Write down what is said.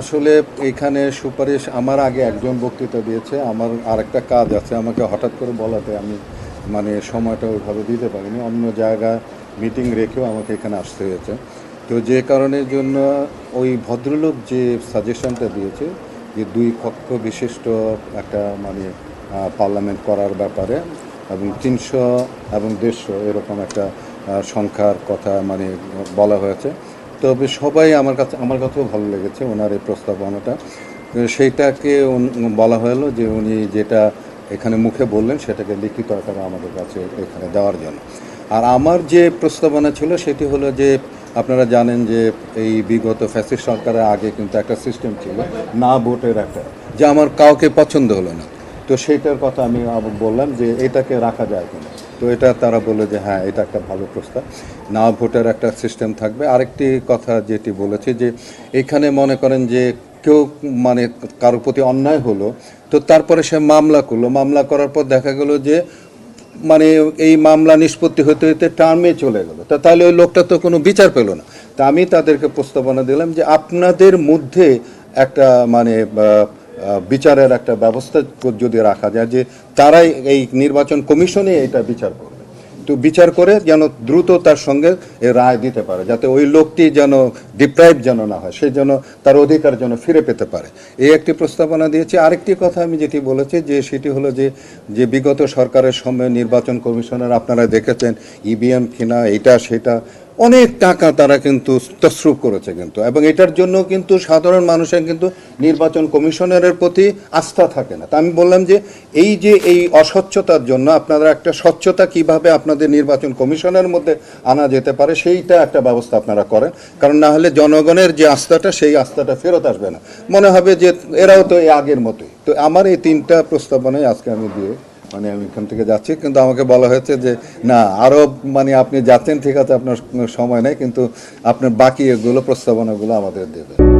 আসলে এখানে সুপারিশ আমার আগে একজন বক্তৃতা দিয়েছে, আমার আরেকটা কাজ আছে, আমাকে হঠাৎ করে বলাতে আমি মানে সময়টা ওইভাবে দিতে পারিনি, অন্য জায়গায় মিটিং রেখেও আমাকে এখানে আসতে হয়েছে। তো যে কারণের জন্য ওই ভদ্রলোক যে সাজেশনটা দিয়েছে, যে দুই কক্ষ বিশিষ্ট একটা মানে পার্লামেন্ট করার ব্যাপারে, এবং তিনশো এবং দেড়শো এরকম একটা সংখ্যার কথা মানে বলা হয়েছে তবে সবাই আমার কাছে আমার কাছেও ভালো লেগেছে ওনার এই প্রস্তাবনাটা। সেইটাকে বলা হলো যে উনি যেটা এখানে মুখে বললেন সেটাকে লিখিত আকারে আমাদের কাছে এখানে দেওয়ার জন্য। আর আমার যে প্রস্তাবনা ছিল সেটি হলো যে আপনারা জানেন যে এই বিগত ফ্যাসিস্ট সরকারের আগে কিন্তু একটা সিস্টেম ছিল, না ভোটের একটা, যে আমার কাউকে পছন্দ হলো না। তো সেইটার কথা আমি বললাম যে এটাকে রাখা যায় কিনা। তো এটা তারা বলে যে হ্যাঁ এটা একটা ভালো প্রস্তাব। না ভোটের একটা সিস্টেম থাকবে। আরেকটি কথা যেটি বলেছে যে, এখানে মনে করেন যে, কেউ মানে কারোর প্রতি অন্যায় হলো, তো তারপরে সে মামলা করল। মামলা করার পর দেখা গেল যে মানে এই মামলা নিষ্পত্তি হতে হতে টার্মে চলে গেল। তা তাহলে ওই লোকটা তো কোনো বিচার পেল না। তা আমি তাদেরকে প্রস্তাবনা দিলাম যে, আপনাদের মধ্যে একটা মানে বিচারের একটা ব্যবস্থা যদি রাখা যায় যে তারাই এই নির্বাচন কমিশনে এটা বিচার করবে। তো বিচার করে যেন দ্রুত তার সঙ্গে রায় দিতে পারে, যাতে ওই লোকটি যেন ডিপ্রাইভ যেন না হয়, সে যেন তার অধিকার যেন ফিরে পেতে পারে। এই একটি প্রস্তাবনা দিয়েছি। আরেকটি কথা আমি যেটি বলেছি যে সেটি হলো যে যে বিগত সরকারের সময় নির্বাচন কমিশনের আপনারা দেখেছেন, ইভিএম কিনা এটা, সেটা অনেক টাকা তারা কিন্তু তসরুপ করেছে কিন্তু। এবং এটার জন্য কিন্তু সাধারণ মানুষের কিন্তু নির্বাচন কমিশনারের প্রতি আস্থা থাকে না। তা আমি বললাম যে, এই যে এই অস্বচ্ছতার জন্য আপনারা একটা স্বচ্ছতা কীভাবে আপনাদের নির্বাচন কমিশনের মধ্যে আনা যেতে পারে, সেইটা একটা ব্যবস্থা আপনারা করেন। কারণ না হলে জনগণের যে আস্থাটা, সেই আস্থাটা ফেরত আসবে না। মনে হবে যে, এরাও তো এই আগের মতোই। তো আমার এই তিনটা প্রস্তাবনাই আজকে আমি দিয়ে মানে আমি এখান থেকে যাচ্ছি, কিন্তু আমাকে বলা হয়েছে যে, না আরও মানে আপনি যাচ্ছেন, ঠিক আছে, আপনার সময় নেই, কিন্তু আপনার বাকি এগুলো, প্রস্তাবনাগুলো আমাদের দেবেন।